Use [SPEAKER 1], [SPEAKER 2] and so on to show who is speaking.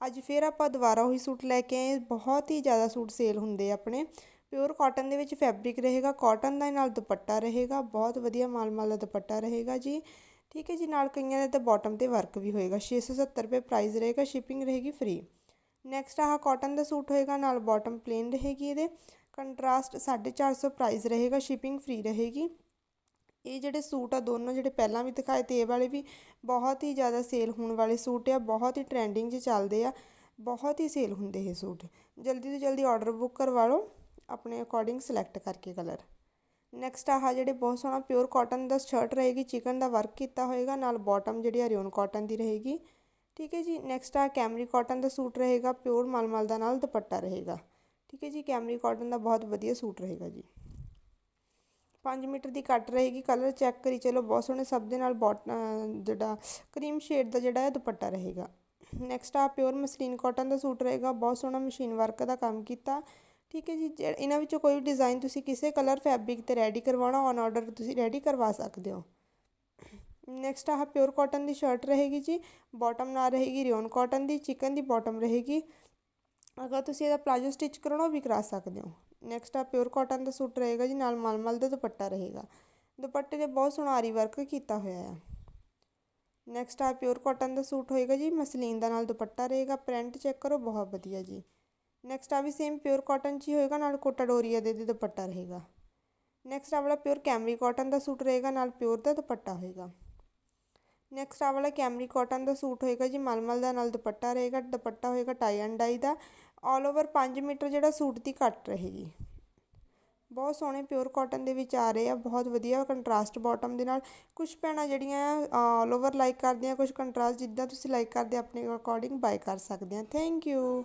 [SPEAKER 1] ਅੱਜ ਫਿਰ ਆਪਾਂ ਦੁਬਾਰਾ ਉਹੀ ਸੂਟ ਲੈ ਕੇ ਆਏ। ਬਹੁਤ ਹੀ ਜ਼ਿਆਦਾ ਸੂਟ ਸੇਲ ਹੁੰਦੇ ਆਪਣੇ। ਪਿਓਰ ਕਾਟਨ ਦੇ ਵਿੱਚ ਫੈਬਰਿਕ ਰਹੇਗਾ, ਕਾਟਨ ਦਾ ਨਾਲ ਦੁਪੱਟਾ ਰਹੇਗਾ, ਬਹੁਤ ਵਧੀਆ ਮਾਲ ਮਾਲ ਦਾ ਦੁਪੱਟਾ ਰਹੇਗਾ ਜੀ। ਠੀਕ ਹੈ ਜੀ, ਨਾਲ ਕਈਆਂ ਦੇ ਤਾਂ ਬਾਟਮ ਤੇ ਵਰਕ ਵੀ ਹੋਏਗਾ। 670 ਰੁਪਏ ਪ੍ਰਾਈਸ ਰਹੇਗਾ ਸ਼ਿਪਿੰਗ ਰਹੇਗੀ ਫ੍ਰੀ ਨੈਕਸਟ ਆਹ ਕਾਟਨ ਦਾ ਸੂਟ ਹੋਏਗਾ, ਨਾਲ ਬਾਟਮ ਪਲੇਨ ਰਹੇਗੀ ਇਹਦੇ। ਕੰਟਰਾਸਟ 450 ਪ੍ਰਾਈਸ ਰਹੇਗਾ ਸ਼ਿਪਿੰਗ ਫ੍ਰੀ ਰਹੇਗੀ। ਇਹ ਜਿਹੜੇ ਸੂਟ ਆ, ਦੋਨੋਂ ਜਿਹੜੇ ਪਹਿਲਾਂ ਵੀ ਦਿਖਾਏ ਤੇ ਇਹ ਵਾਲੇ ਵੀ ਬਹੁਤ ਹੀ ਜ਼ਿਆਦਾ ਸੇਲ ਹੋਣ ਵਾਲੇ ਸੂਟ ਆ, ਬਹੁਤ ਹੀ ਟ੍ਰੈਂਡਿੰਗ 'ਚ ਚੱਲਦੇ ਆ, ਬਹੁਤ ਹੀ ਸੇਲ ਹੁੰਦੇ ਇਹ ਸੂਟ। ਜਲਦੀ ਤੋਂ ਜਲਦੀ ਆਰਡਰ ਬੁੱਕ ਕਰਵਾ ਲਓ, ਆਪਣੇ ਅਕੋਰਡਿੰਗ ਸਿਲੈਕਟ ਕਰਕੇ ਕਲਰ ਨੈਕਸਟ ਆਹ ਜਿਹੜੇ ਬਹੁਤ ਸੋਹਣਾ ਪਿਓਰ ਕਾਟਨ ਦਾ ਸ਼ਰਟ ਰਹੇਗੀ ਚਿਕਨ ਦਾ ਵਰਕ ਕੀਤਾ ਹੋਏਗਾ, ਨਾਲ ਬਾਟਮ ਜਿਹੜੀ ਹਰਿਓਨ ਕਾਟਨ ਦੀ ਰਹੇਗੀ। ਠੀਕ ਹੈ ਜੀ ਨੈਕਸਟ ਆ ਕੈਮਰੀ ਕਾਟਨ ਦਾ ਸੂਟ ਰਹੇਗਾ ਪਿਓਰ ਮਲਮਲ ਦਾ ਨਾਲ ਦੁਪੱਟਾ ਰਹੇਗਾ। ਠੀਕ ਹੈ ਜੀ ਕੈਮਰੀ ਕਾਟਨ ਦਾ ਬਹੁਤ ਵਧੀਆ ਸੂਟ ਰਹੇਗਾ ਜੀ। 5 ਮੀਟਰ ਦੀ ਕੱਟ ਰਹੇਗੀ ਕਲਰ ਚੈੱਕ ਕਰੀ, ਚਲੋ ਬਹੁਤ ਸੋਹਣੇ ਸਭ ਦੇ ਨਾਲ ਬੋਟ ਜਿਹੜਾ ਕਰੀਮ ਸ਼ੇਡ ਦਾ ਜਿਹੜਾ ਹੈ ਦੁਪੱਟਾ ਰਹੇਗਾ। ਨੈਕਸਟ ਆ ਪਿਓਰ ਮਸਲੀਨ ਕਾਟਨ ਦਾ ਸੂਟ ਰਹੇਗਾ, ਬਹੁਤ ਸੋਹਣਾ ਮਸ਼ੀਨ ਵਰਕ ਦਾ ਕੰਮ ਕੀਤਾ। ਠੀਕ ਹੈ ਜੀ ਇਹਨਾਂ ਵਿੱਚੋਂ ਕੋਈ ਡਿਜ਼ਾਈਨ ਤੁਸੀਂ ਕਿਸੇ ਕਲਰ ਫੈਬਰਿਕ ਤੇ ਰੈਡੀ ਕਰਵਾਉਣਾ ਔਨ ਆਰਡਰ ਤੁਸੀਂ ਰੈਡੀ ਕਰਵਾ ਸਕਦੇ ਹੋ। ਨੈਕਸਟ ਆਹ ਪਿਓਰ ਕਾਟਨ ਦੀ ਸ਼ਰਟ ਰਹੇਗੀ ਜੀ ਬਾਟਮ ਨਾ ਰਹੇਗੀ ਰਿਓਨ ਕਾਟਨ ਦੀ ਚਿਕਨ ਦੀ ਬਾਟਮ ਰਹੇਗੀ। ਅਗਰ ਤੁਸੀਂ ਇਹਦਾ ਪਲਾਜੋ ਸਟਿਚ ਕਰਾਉਣਾ, ਉਹ ਵੀ ਕਰਾ ਸਕਦੇ ਹੋ। ਨੈਕਸਟ ਆ ਪਿਓਰ ਕਾਟਨ ਦਾ ਸੂਟ ਰਹੇਗਾ ਜੀ, ਨਾਲ ਮਲਮਲ ਦਾ ਦੁਪੱਟਾ ਰਹੇਗਾ। ਦੁਪੱਟੇ ਤੇ ਬਹੁਤ ਸੋਹਣਾ ਆਰੀ ਵਰਕ ਕੀਤਾ ਹੋਇਆ ਆ। ਨੈਕਸਟ ਆ ਪਿਓਰ ਕਾਟਨ ਦਾ ਸੂਟ ਹੋਏਗਾ ਜੀ, ਮਸਲੀਨ ਦਾ ਨਾਲ ਦੁਪੱਟਾ ਰਹੇਗਾ ਪ੍ਰਿੰਟ ਚੈੱਕ ਕਰੋ, ਬਹੁਤ ਵਧੀਆ ਜੀ। ਨੈਕਸਟ ਆ ਵੀ ਸੇਮ ਪਿਓਰ ਕਾਟਨ 'ਚ ਹੀ ਹੋਏਗਾ, ਨਾਲ ਕੋਟਾ ਡੋਰੀਆ ਦੇ ਦੇ ਦੁਪੱਟਾ ਰਹੇਗਾ। ਨੈਕਸਟ ਆ ਵਾਲਾ ਪਿਓਰ ਕੈਮਰੀ ਕਾਟਨ ਦਾ ਸੂਟ ਰਹੇਗਾ, ਨਾਲ ਪਿਓਰ ਦਾ ਦੁਪੱਟਾ ਹੋਏਗਾ। ਨੈਕਸਟ ਆ ਵਾਲਾ ਕੈਮਰੀ ਕਾਟਨ ਦਾ ਸੂਟ ਹੋਏਗਾ ਜੀ, ਮਲਮਲ ਦਾ ਨਾਲ ਦੁਪੱਟਾ ਰਹੇਗਾ, ਦੁਪੱਟਾ ਹੋਏਗਾ ਟਾਈ ਐਂਡ ਡਾਈ ਦਾ। ਆਲ ਓਵਰ 5 ਮੀਟਰ ਜਿਹੜਾ ਸੂਟ ਦੀ ਕੱਟ ਰਹੇਗੀ। ਬਹੁਤ ਸੋਹਣੇ ਪਿਓਰ ਕਾਟਨ ਦੇ ਵਿੱਚ ਆ ਰਹੇ ਆ, ਬਹੁਤ ਵਧੀਆ ਕੰਟਰਾਸਟ ਬਾਟਮ ਦੇ ਨਾਲ। ਕੁਝ ਪੈਣਾ ਜਿਹੜੀਆਂ ਆਲ ਓਵਰ ਲਾਈਕ ਕਰਦੀਆਂ ਕੁਝ ਕੰਟਰਾਸਟ ਜਿੱਦਾਂ ਤੁਸੀਂ ਲਾਈਕ ਕਰਦੇ ਆਪਣੇ ਅਕੋਰਡਿੰਗ ਬਾਈ ਕਰ ਸਕਦੇ ਆ। Thank you